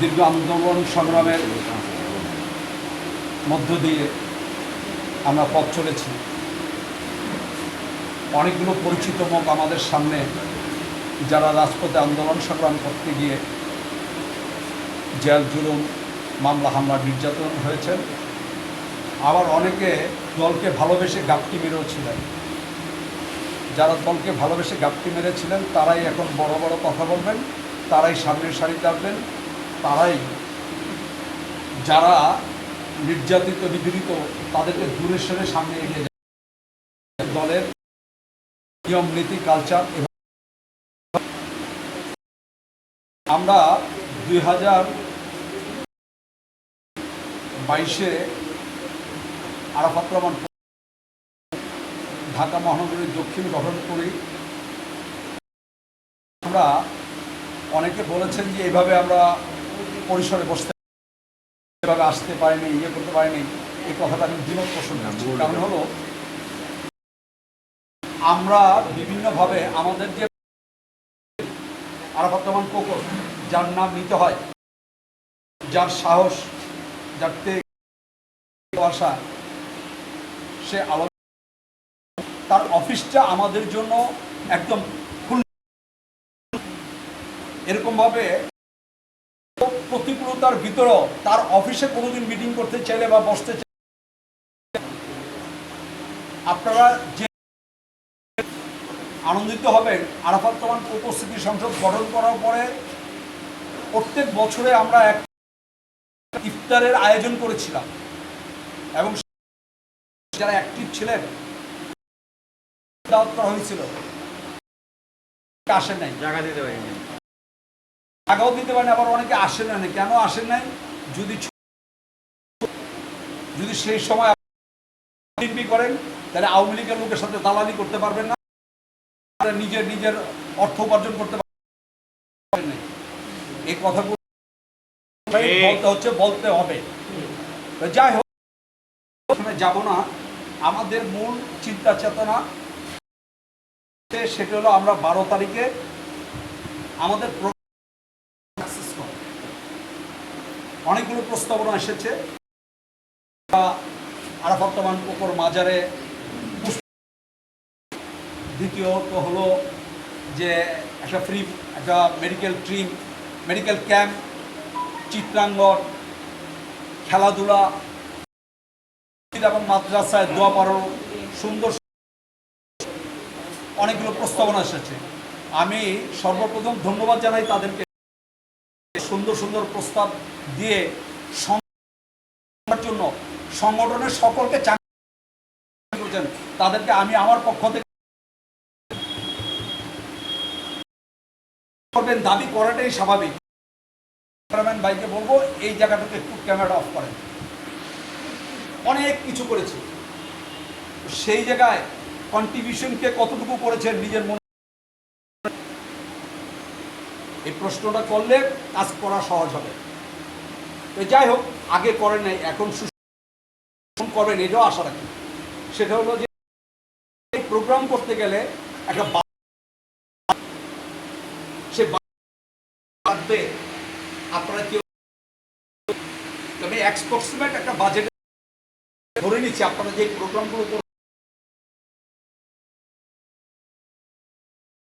দীর্ঘ আন্দোলন সংগ্রামের মধ্য দিয়ে আমরা পথ চলেছি। অনেকগুলো পরিচিত মুখ আমাদের সামনে যারা রাজপথে আন্দোলন সংগ্রাম করতে গিয়ে জেল জুলুম মামলা হামলা নির্যাতন হয়েছেন। আবার অনেকে দলকে ভালোবেসে গাপটি মেরেও ছিলেন যারা দলকে ভালোবেসে গাপটি মেরেছিলেন, তারাই এখন বড় বড় কথা বলবেন, তারাই সামনের সারি আসবেন তারাই যারা নির্যাতিত, নিপীড়িত, তাদেরকে দূরে সরে সামনে এগিয়ে যাবে। দলের নিয়ম, নীতি, কালচার আমরা দুই হাজার বাইশে আরাফাত রহমান ঢাকা মহানগরীর দক্ষিণ গঠন করি আমরা অনেকে বলেছেন যে এইভাবে আমরা পরিসরে বসতে এভাবে আসতে পারিনি ইয়ে করতে পারিনি। এই কথাটা আমি দ্বিমত পোষণ করছি। কারণ হলো আমরা বিভিন্নভাবে আমাদের যে আরাফাত রহমান কোকর যার নাম নিতে হয় যার সাহস যার ত্যাগ আশা সে আলো তার অফিসটা আমাদের জন্য একদম এরকমভাবে প্রতিকূলতার ভিতরেও তার অফিসে কোনোদিন মিটিং করতে চাইলে বা বসতে আপনারা যে আনন্দিত হবেন, আরাফাত রহমান উপস্থিতি সংসদ গঠন করার পরে প্রত্যেক বছরে আমরা এক ইফতারের আয়োজন করেছিলাম। এবং যারা অ্যাক্টিভ ছিলেন দাওয়াত করা হয়েছিল। আসেন নাই। জায়গা দিতে পারিনি। টাকাও দিতে পারেন আবার অনেকে আসেন না কেন আসেন নাই? যদি যদি সেই সময় বিএনপি করেন তাহলে আওয়ামী লীগের লোকের সাথে দালালি করতে পারবেন না। নিজের নিজের অর্থ উপার্জন করতে পারবেন না। এই কথাগুলো বলতে হচ্ছে বলতে হবে। যাই হোক যাব না। আমাদের মূল চিন্তা চেতনা সেটা হলো আমরা বারো তারিখে আমাদের অনেকগুলো প্রস্তাবনা এসেছে। আরাফাত্তমান পুকুর মাজারে দ্বিতীয়ত হলো যে একটা ফ্রি একটা মেডিকেল ট্রিম মেডিকেল ক্যাম্প চিত্রাঙ্গন, খেলাধুলা এবং মাদ্রাসায় দোয়া পারো সুন্দর অনেকগুলো প্রস্তাবনা এসেছে। আমি সর্বপ্রথম ধন্যবাদ জানাই তাদেরকে। সুন্দর সুন্দর প্রস্তাব দিয়ে জন্য সংগঠনের সকলকে করেছেন। তাদেরকে আমি আমার পক্ষ থেকে করবেন, দাবি করাটাই স্বাভাবিক। ভাইকে বলব, এই জায়গাটাতে একটু ক্যামেরাটা অফ করেন। অনেক কিছু করেছে। সেই জায়গায় কন্ট্রিবিউশনকে কতটুকু করেছেন নিজের মনে এই প্রশ্নটা করলে কাজ করা সহজ হবে। তো যাই হোক, আগে করেন নাই, এখন সুস্থ করবেন, এটাও আশা রাখি। সেটা হলো যে প্রোগ্রাম করতে গেলে একটা সে আপনারা কেউ তবে এক্সপ্রক্সিমেট একটা বাজেট ধরে নিচ্ছি আপনারা যে প্রোগ্রামগুলো